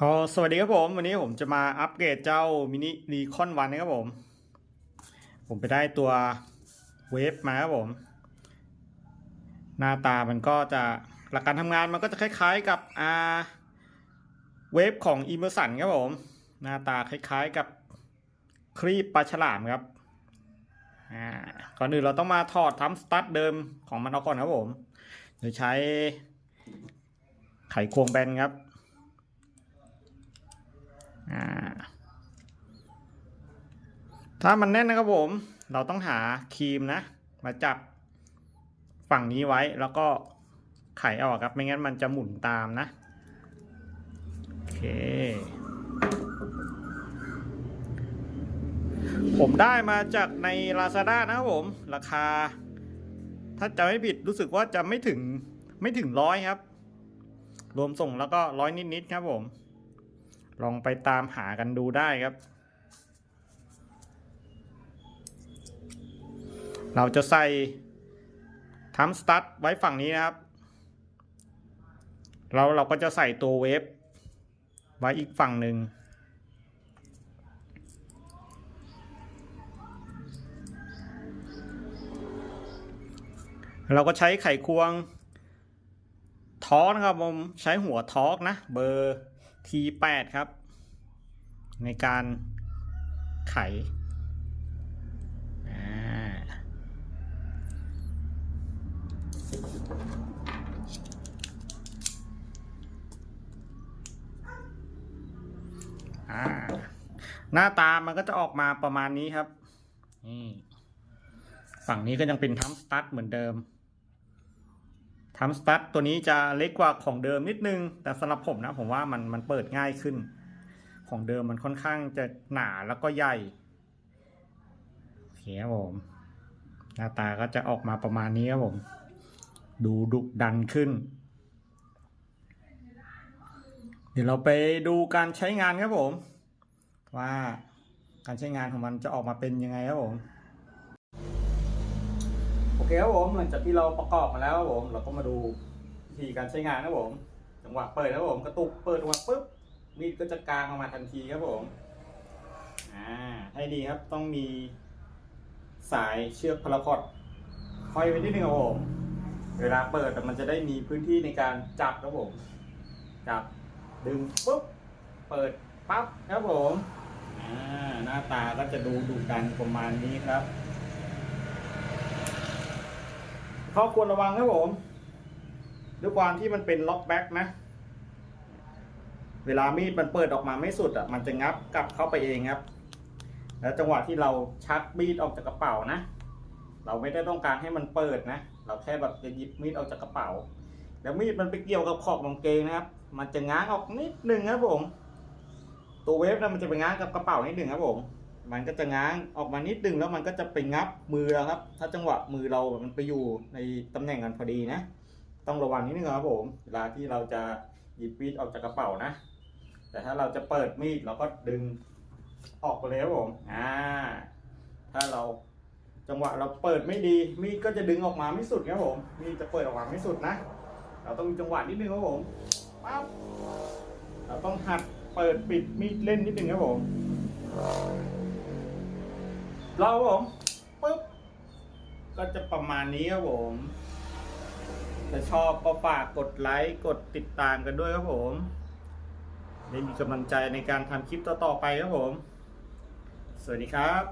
ก็สวัสดีครับผม วันนี้ผมจะมาอัปเกรดเจ้ามินิรีคอนวันนะครับผม ผมไปได้ตัวเวฟมาครับผม หน้าตามันก็จะหลักการทำงานมันก็จะคล้ายๆกับอ่าเวฟของอีเมอร์สันครับผม หน้าตาคล้ายๆกับครีปปลาฉลามครับอ่าก่อนอื่นเราต้องมาถอดทำสตาร์ทเดิมของมันออกก่อนครับผม โดยใช้ไขควงแบนครับ ถ้ามันแน่นนะครับผม เราต้องหาครีมนะ มาจับฝั่งนี้ไว้แล้วก็ไขออกครับ ไม่งั้นมันจะหมุนตามนะ โอเค ผมได้มาจากใน Lazada นะครับผม ราคา ถ้าจะไม่ผิดรู้สึกว่าจะไม่ถึงไม่ถึงร้อยครับ รวมส่งแล้วก็ร้อยนิด ๆ ครับผม ลองไปตามหากันดูได้ครับ เราจะใส่ทำสตาร์ทไว้ฝั่งนี้นะครับ เราเราก็จะใส่ตัวเวฟไว้อีกฝั่งหนึ่งเราก็ใช้ไขควงทอนะครับผมใช้หัวทอกนะ เบอร์ T8 ครับ ในการไขหน้าตามันก็จะออกมาประมาณนี้ครับนี่ฝั่งนี้ก็ยังเป็นทัมสตั๊ดเหมือนเดิม ทัมสตัดตัวนี้จะเล็กกว่าของเดิมนิดนึง แต่สำหรับผมนะผมว่ามันมันเปิดง่ายขึ้น ของเดิมมันค่อนข้างจะหนาแล้วก็ใหญ่โอเคครับผมหน้าตาก็จะออกมาประมาณนี้ครับผม ดูดุดันขึ้น เดี๋ยวเราไปดูการใช้งานครับผม ว่าการใช้งานของมันจะออกมาเป็นยังไงครับผม เคครับผมหลังจากที่เราประกอบมาแล้วครับผมเราก็มาดูวิธีการใช้งานครับผมจังหวะเปิดครับผมกระตุกเปิดออกมาปุ๊บมีดก็จะกางออกมาทันทีครับผมอ่าให้ดีครับต้องมีสายเชือกพาราคอตห้อยไว้นิดนึงครับผมเวลาเปิดมันจะได้มีพื้นที่ในการจับครับผมจับดึงปุ๊บเปิดปั๊บครับผมอ่าหน้าตาก็จะดูดุดันประมาณนี้ครับ ข้อควรระวังครับผมด้วยความที่มันเป็นล็อกแบ็กนะ เวลามีดมันเปิดออกมาไม่สุดอะ มันจะงับกลับเข้าไปเองครับ แล้วจังหวะที่เราชักมีดออกจากกระเป๋านะ เราไม่ได้ต้องการให้มันเปิดนะ เราแค่แบบจะหยิบมีดออกจากกระเป๋า แล้วมีดมันไปเกี่ยวกับขอบกางเกงนะครับ มันจะง้างออกนิดนึงครับผม ตัวเวฟนะมันจะไปง้างกับกระเป๋านิดนึงครับผม มันก็จะง้างออกมานิดนึงแล้วมันก็จะไปงับมือเราครับ ถ้าจังหวะมือเรา มันไปอยู่ในตำแหน่งกันพอดีนะ ต้องระวังนิดนึงครับผม เวลาที่เราจะหยิบมีดออกจากกระเป๋านะ แต่ถ้าเราจะเปิดมีดเราก็ดึงออกไปเลยครับผม อ่า ถ้าเราจังหวะเราเปิดไม่ดี มีดก็จะดึงออกมาไม่สุดครับผม มีดจะเปิดออกมาไม่สุดนะ เราต้องมีจังหวะนิดนึงครับผมปั๊บเราต้องหัดเปิดปิดมีดเล่นนิดนึงครับผม เราครับผมปุ๊บก็จะประมาณนี้ครับผมถ้าชอบก็ฝากกดไลค์กดติดตามกันด้วยครับผมได้มีกำลังใจในการทำคลิปต่อๆไปครับผม สวัสดีครับ